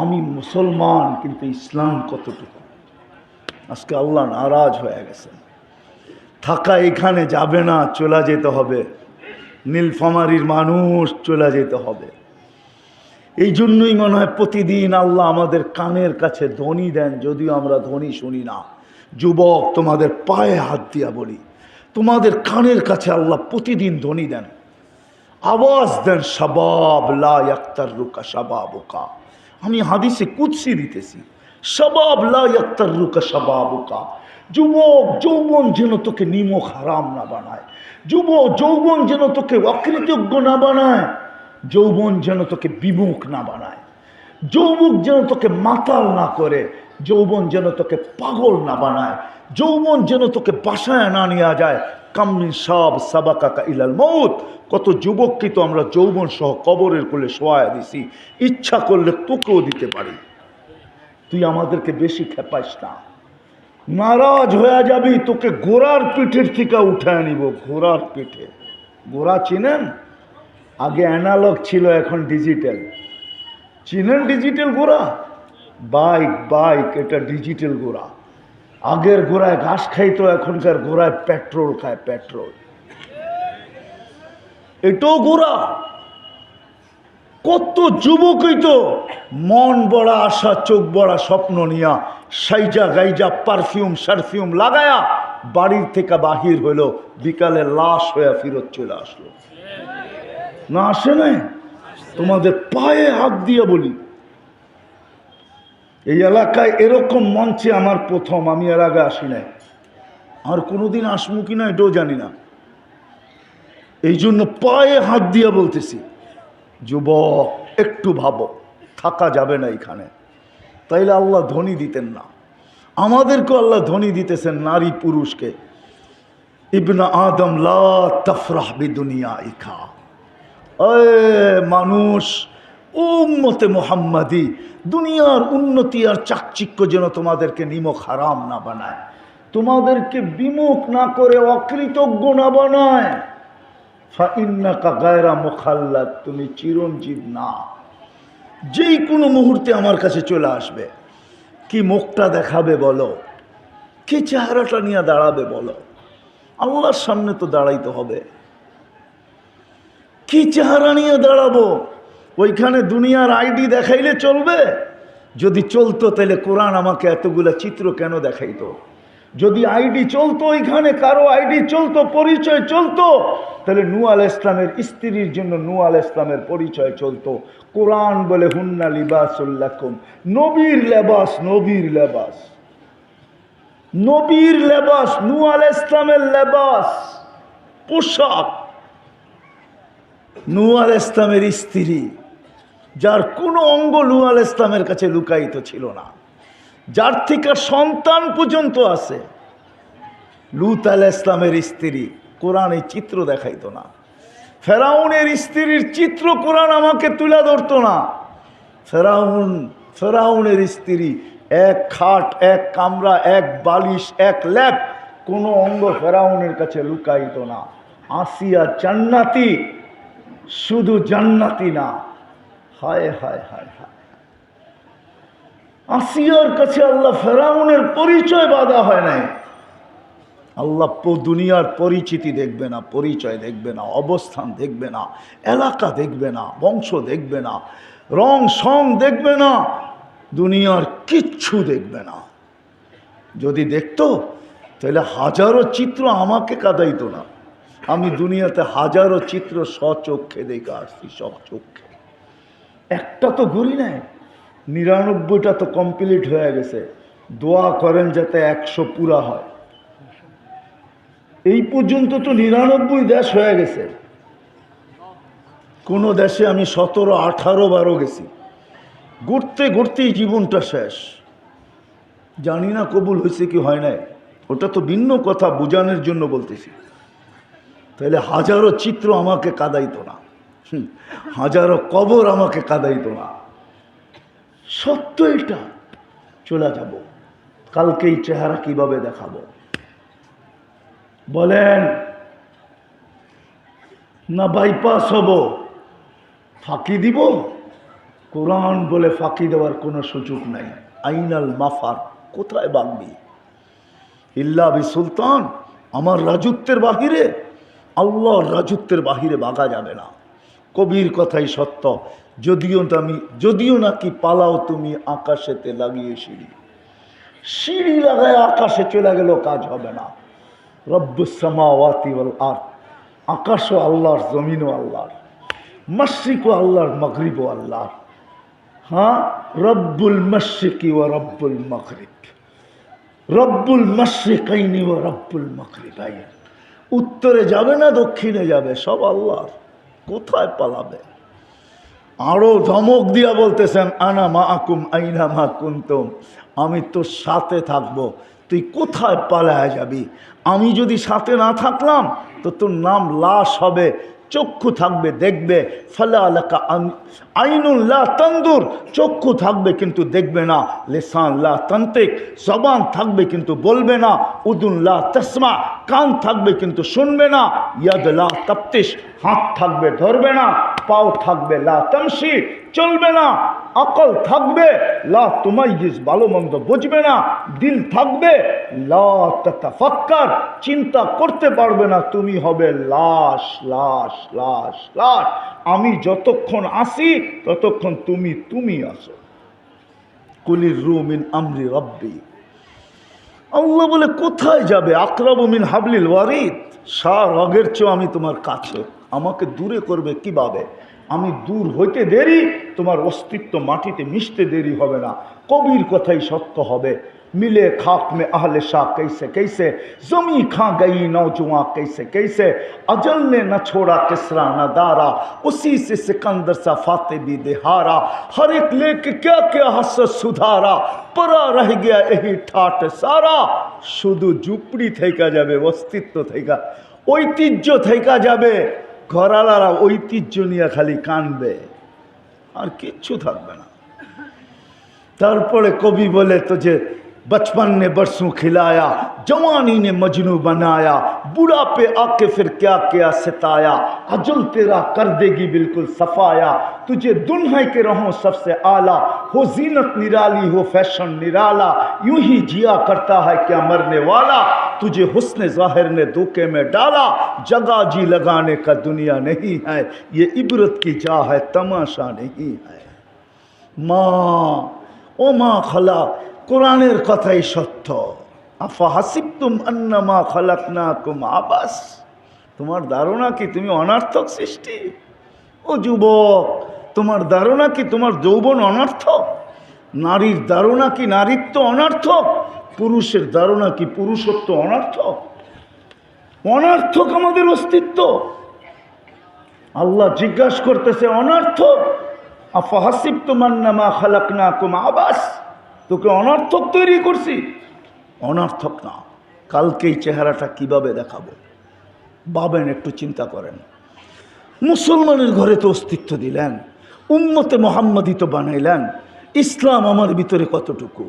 আমি মুসলমান, কিন্তু ইসলাম কতটুকু? আজকে আল্লাহ নারাজ হয়ে গেছে। থাকা এখানে যাবে না, চলে যেতে হবে। নীলফামারির মানুষ চলে যেতে হবে। এই জন্যই মনে হয় প্রতিদিন আল্লাহ আমাদের কানের কাছে ধ্বনি দেন, যদিও আমরা ধ্বনি শুনি না। যুবক, তোমাদের পায়ে হাত দিয়া বলি। তোমাদের কানের কাছে আল্লাহ প্রতিদিন ধ্বনি দেন। আওয়াজ দেন সবাব লা ইয়াক্তার রুকা সবাবুকা আমি হাদিসে কুৎসি দিতেছি সবাব লা ইয়াক্তার রুকা সবাবুকা যুবক যৌবন যেন তোকে নিমক হারাম না বানায়, যুবক যৌবন যেন তোকে অকৃতজ্ঞ না বানায়, যৌবন যেন তোকে বিমুখ না বানায়, যৌবক যেন তোকে মাতাল না করে, যৌবন যেন তোকে পাগল না বানায়, যৌবন যেন তোকে বাসায় না নেওয়া যায় কামিন সব সাবাকাকা ইলাল মৌত কত যুবককে তো আমরা যৌবন সহ কবরের কোলে শোয়া দিছি। ইচ্ছা করলে তোকেও দিতে পারি। তুই আমাদেরকে বেশি খেপাইস না। নারাজ হয়ে যাবি, তোকে ঘোড়ার পিঠের থেকে উঠায় নিব ঘোড়ার পিঠে। ঘোড়া চিনেন? আগে অ্যানালগ ছিল, এখন ডিজিটাল। চিনেন ডিজিটাল ঘোড়া বাইক বাইক, এটা ডিজিটাল ঘোড়া আগের ঘোড়ায় ঘাস খাইতো, এখনকার ঘোড়ায় পেট্রোল খায়, পেট্রোল। এটাও ঘোড়া কত যুবকই তো মন বড়া, আশা, চোখ বড়া, স্বপ্ন নিয়া, সাইজা গাইজা, পারফিউম, সারফিউম লাগায়া বাড়ির থেকে বাহির হইল, বিকালে লাশ হয়ে ফিরত চলে আসলো। না আসে নাই? তোমাদের পায়ে হাত দিয়ে বলি। এই এলাকায় এরকম মঞ্চে আমার প্রথম, আমি এর আগে আসি নাই। আর কোনোদিন আসব কি না এটাও জানি না। এই জন্য পায়ে হাত দিয়ে বলতেছি, যুবক, একটু ভাবো, থাকা যাবে না এখানে। তাইলে আল্লাহ ধনী দিতেন না। আমাদেরকে আল্লাহ ধনী দিতেছেন নারী পুরুষকে। ইবনা আদম, লা তফরাহ দুনিয়া ইখা মানুষ উম্মতে মোহাম্মদি, দুনিয়ার উন্নতি আর চাকচিক্য যেন তোমাদেরকে নিমক হারাম না বানায়। তোমাদেরকে বিমুখ না করে অকৃতজ্ঞ না বানায়। মোখাল্লাদ, তুমি চিরঞ্জীব না। যেই কোনো মুহূর্তে আমার কাছে চলে আসবে। কি মুখটা দেখাবে বলো? কি চেহারাটা নিয়ে দাঁড়াবে বলো? আল্লাহর সামনে তো দাঁড়াইতে হবে। কি চেহারা নিয়ে দাঁড়াবো? ওইখানে দুনিয়ার আইডি দেখাইলে চলবে? যদি চলতো, তাহলে কোরআন আমাকে এতগুলা চিত্র কেন দেখাইতো? যদি আইডি চলতো ওইখানে, কারও আইডি চলতো, পরিচয় চলতো, তাহলে নু ইসলামের স্ত্রীর জন্য নু আল ইসলামের পরিচয় চলতো। কোরআন বলে, হুন্না লিবাসুল্লাকুম নবীর লেবাস নবীর লেবাস। নবীর লেবাস, নু ইসলামের লেবাস। পোশাক। নু আল ইসলামের স্ত্রী। যার কোনো অঙ্গ নু আল ইসলামের কাছে লুকায়িত ছিল না। যার থেকে সন্তান পর্যন্ত আছে। লুত আল ইসলামের স্ত্রী কোরআন এই চিত্র দেখাইতো না। ফেরাউনের স্ত্রীর চিত্র কোরআন আমাকে তুলে ধরতো না। ফেরাউন, ফেরাউনের স্ত্রী এক খাট, এক কামরা, এক বালিশ, এক ল্যাপ কোনো অঙ্গ ফেরাউনের কাছে লুকাইত না। আসিয়া জান্নাতি, শুধু জান্নাতি না। হায় হায় হায় হায়। আসিয়ার কাছে আল্লাহ ফেরাউনের পরিচয় বাধা হয় নাই। আল্লাহ দুনিয়ার পরিচিতি দেখবে না, পরিচয় দেখবে না, অবস্থান দেখবে না, এলাকা দেখবে না, বংশ দেখবে না, রং, সং দেখবে না, দুনিয়ার কিচ্ছু দেখবে না। যদি দেখতো, তাহলে হাজারো চিত্র আমাকে কাদাইতো না। আমি দুনিয়াতে হাজারো চিত্র স্বচক্ষে দেখে আসছি চক্ষে একটা তো ঘুরি নাই। নিরানব্বইটা তো কমপ্লিট হয়ে গেছে। দোয়া করেন যাতে একশো পুরা হয়। এই পর্যন্ত তো নিরানব্বই দেশ হয়ে গেছে। কোনো দেশে আমি সতেরো, আঠারো বারো গেছি। ঘুরতে ঘুরতেই জীবনটা শেষ। জানি না কবুল হয়েছে কি হয় নাই। ওটা তো ভিন্ন কথা, বোঝানোর জন্য বলতেছি। তাহলে হাজারো চিত্র আমাকে কাদাইতো না। হাজারো কবর আমাকে কাদাইতো না। সত্য এটা। চলে যাব। কালকে এই চেহারা কীভাবে দেখাবো? বলেন, না বাইপাস হব। ফাঁকি দিব? কোরআন বলে ফাঁকি দেওয়ার কোনো সুযোগ নাই। আইনাল মাফার, কোথায় বাগবি? ইল্লা বি সুলতান, আমার রাজত্বের বাহিরে, আল্লাহর রাজত্বের বাহিরে বাগা যাবে না। কবির কথাই সত্য। যদিও আমি, যদিও নাকি পালাও তুমি আকাশেতে লাগিয়ে সিঁড়ি। সিঁড়ি লাগায় আকাশে চলে গেল কাজ হবে না। রব্বুসামাওয়াতি ওয়াল আর আকাশও আল্লাহর, জমিনও আল্লাহর। মশরিকও আল্লাহর মগরিবও আল্লাহর। হ্যাঁ? রব্বুল মশরিকি ও রব্বুল মগরিব। রব্বুল মশরিকাইনি ও রব্বুল মগরিবাইন। উত্তরে যাবে না, দক্ষিণে যাবে, সব আল্লাহর। কোথায় পালাবে? আরও ধমক দিয়া বলতেছেন, আনা মা আকুম আইনা মা কুন্তম। আমি তোর সাথে থাকব। তুই কোথায় পালায় যাবি? আমি যদি সাথে না থাকলাম, তো তোর নাম লাশ হবে। চক্ষু থাকবে, দেখবে, ফলে আলাকা আইনুল্লাহ তন্দুর, চক্ষু থাকবে কিন্তু দেখবে না লেসানল্লাহ তান্ত্রিক, জবান থাকবে কিন্তু বলবে না উদুল্লাহ তসমা, কান থাকবে কিন্তু শুনবে না ইয়াদলা তপ্তিস হাত থাকবে ধরবে না, পাও থাকবে লা তমসি চলবে না আকল থাকবে, লা তোমায় তুমাইজিস ভালো মন্দ বুঝবে না, দিল থাকবে, লা তাতাফাক্কার, চিন্তা করতে পারবে না, তুমি হবে লাশ লাশ লাশ লাশ। আমি যতক্ষণ আসি, ততক্ষণ তুমি তুমি আসো। কুলির রুমিন আমরি রব্বি। আল্লাহ বলে, কোথায় যাবে? আকরাব মিন হাবলিল ওয়ারিদ। সার রগের চেয়েও আমি তোমার কাছে। আমাকে দূরে করবে কীভাবে? আমি দূর হইতে দেরি তোমার অস্তিত্ব মাটিতে মিশতে দেরি হবে না কবির কথাই সত্য হবে मिले खाक में अहल शाह कैसे कैसे जमी खा गई नौजुआ कैसे कैसे अजल ने न छोड़ा किसरा न दारा उसी से सिकंदर सा फाते भी देहारा हर एक लेके क्या क्या हस सुधारा परा रह गया यही ठाट सारा শুধু ঝুপড়ি থেকে যাবে অস্তিত্ব থেকে ঐতিহ্য থেকে যাবে ঘরালারা ঐতিহ্য নিয়ে খালি কানবে আর কিচ্ছু থাকবে না তারপরে কবি বলে তো যে बचपन ने बरसों खिलाया जवानी ने मजनू बनाया बुढ़ापे आके फिर क्या क्या सिताया अजल तेरा कर देगी बिल्कुल सफाया तुझे दुन्हा के रहो सबसे आला हो जीनत निराली हो फैशन निराला यूं ही जिया करता है क्या मरने वाला तुझे हुस्न जाहिर ने धोखे में डाला जगह जी लगाने का दुनिया नहीं है ये इबरत की जा है तमाशा नहीं है माँ ও মা খালা কোরআনের কথাই সত্য আফা হাসিবতুম আন্নামা খালাক না কুম আবাস তোমার ধারণা কি তুমি অনার্থক সৃষ্টি ও যুবক তোমার ধারণা কি তোমার যৌবন অনর্থক নারীর ধারণা কি নারীত্ব অনর্থক পুরুষের ধারণা কি পুরুষত্ব অনার্থক? অনার্থক আমাদের অস্তিত্ব। আল্লাহ জিজ্ঞাসা করতেছে, অনর্থক? আফাহাসিব তোমান্নামা খালাক না কুম আবাস। তোকে অনার্থক তৈরি করছি। অনার্থক না কালকে এই চেহারাটা কীভাবে দেখাবো? ভাবেন একটু চিন্তা করেন। মুসলমানের ঘরে তো অস্তিত্ব দিলেন, উম্মতে মোহাম্মদী তো বানাইলেন, ইসলাম আমার ভিতরে কতটুকু?